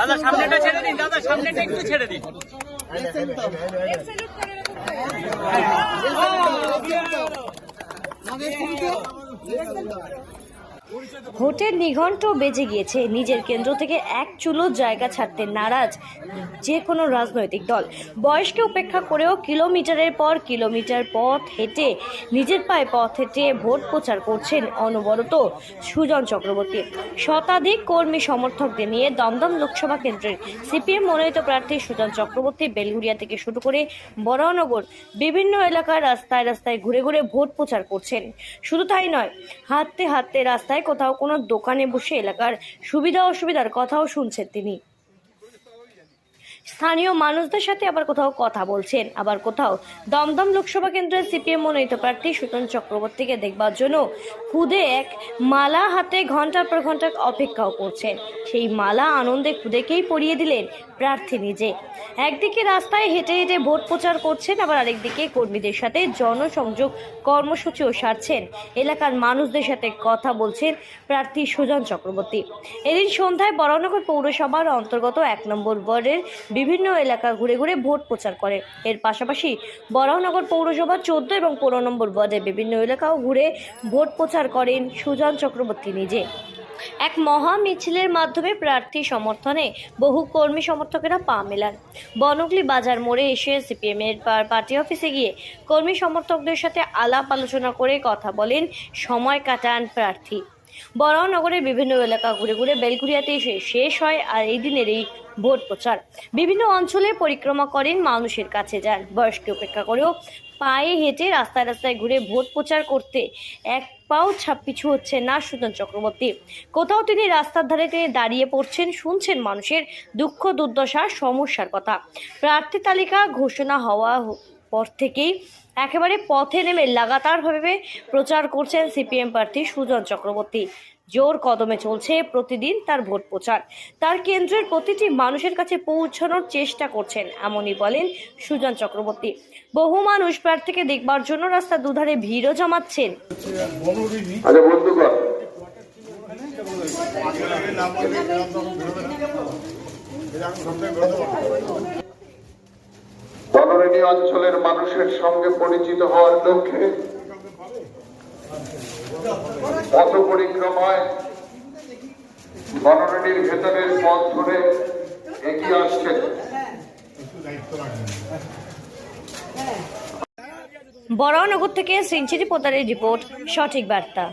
দাদা সামনেটা ছেড়ে দিন দাদা সামনেটা একটু ছেড়ে দিন ভোটের নিঘণ্ট বেজে গিয়েছে। নিজের কেন্দ্র থেকে এক চুলো জায়গা ছাড়তে নারাজ যে কোনো রাজনৈতিক দল। বয়সকে উপেক্ষা করেও কিলোমিটারের পর কিলোমিটার পথ হেঁটে, নিজের পায়ে পথ হেঁটে ভোট প্রচার করছেন অনবরত সুজন চক্রবর্তী। শতাধিক কর্মী সমর্থকদের নিয়ে দমদম লোকসভা কেন্দ্রের সিপিএম মনোনীত প্রার্থী সুজন চক্রবর্তী বেলগুড়িয়া থেকে শুরু করে বরানগর বিভিন্ন এলাকার রাস্তায় রাস্তায় ঘুরে ঘুরে ভোট প্রচার করছেন। শুধু তাই নয়, হাঁটতে হাঁটতে রাস্তায় কোথাও কোনো দোকানে বসে এলাকার সুবিধা অসুবিধার কথাও শুনছেন তিনি। স্থানীয় মানুষদের সাথে আবার কোথাও কথা বলছেন। আবার কোথাও দমদম লোকসভা কেন্দ্রের সিপিএম মনোনীত প্রার্থী সুতন চক্রবর্তীকে দেখবার জন্য খুদে এক মালা হাতে ঘণ্টার পর ঘণ্টা অপেক্ষাও করছেন। সেই মালা আনন্দে খুদেকেই পরিয়ে দিলেন প্রার্থী নিজে। একদিকে রাস্তায় হেঁটে হেঁটে ভোট প্রচার করছেন, আবার আরেকদিকে কর্মীদের সাথে জনসংযোগ কর্মসূচিও সারছেন। এলাকার মানুষদের সাথে কথা বলছেন প্রার্থী সুজন চক্রবর্তী। এদিন সন্ধ্যায় বরানগর পৌরসভার অন্তর্গত এক নম্বর ওয়ার্ডের বিভিন্ন এলাকা ঘুরে ঘুরে ভোট প্রচার করে। এর পাশাপাশি বরাহনগর পৌরসভার চোদ্দ এবং পনেরো নম্বর ওয়ার্ডের বিভিন্ন এলাকাও ঘুরে ভোট প্রচার করেন সুজন চক্রবর্তী নিজে। এক মহা মিছিলের মাধ্যমে প্রার্থী সমর্থনে বহু কর্মী সমর্থকেরা পা মেলান। বনগলি বাজার মোড়ে এসে সিপিএম এর পা- পার্টি অফিসে গিয়ে কর্মী সমর্থকদের সাথে আলাপ আলোচনা করে কথা বলেন সময় কাটান প্রার্থী। বরানগরের বিভিন্ন এলাকা ঘুরে ঘুরে বেলগুড়িয়াতে এসে শেষ হয় আর এই দিনের এই ভোট প্রচার। বিভিন্ন অঞ্চলে পরিক্রমা করেন মানুষের কাছে যান বয়সকে উপেক্ষা করেও পায়ে হেঁটে রাস্তায় রাস্তায় ঘুরে ভোট প্রচার করতে এক পাও ছাপ পিছু হচ্ছে না সুজন চক্রবর্তী। কোথাও তিনি রাস্তার ধারে তিনি দাঁড়িয়ে পড়ছেন শুনছেন মানুষের দুঃখ দুর্দশা সমস্যার কথা। প্রার্থী তালিকা ঘোষণা হওয়া পর থেকেই একেবারে পথে নেমে লাগাতারভাবে প্রচার করছেন সিপিএম প্রার্থী সুজন চক্রবর্তী। জোর কদমে চলছে প্রতিদিন তার ভোট প্রচার। তার কেন্দ্রের প্রতিটি মানুষের কাছে পৌঁছানোর চেষ্টা করছেন, এমনই বলেন সুজন চক্রবর্তী। বহু মানুষ প্রার্থীকে দেখবার জন্য রাস্তার দুধারে ভিড়ও জমাচ্ছেন। আচ্ছা অঞ্চলের মানুষের সঙ্গে পরিচিত হওয়ার লক্ষ্যে পথ পরিক্রমায় বনরেণীর ভেতরের পথ ধরে এগিয়ে আসছেন। বরানগর থেকে সেঞ্চুরি পোতারের রিপোর্ট, সঠিক বার্তা।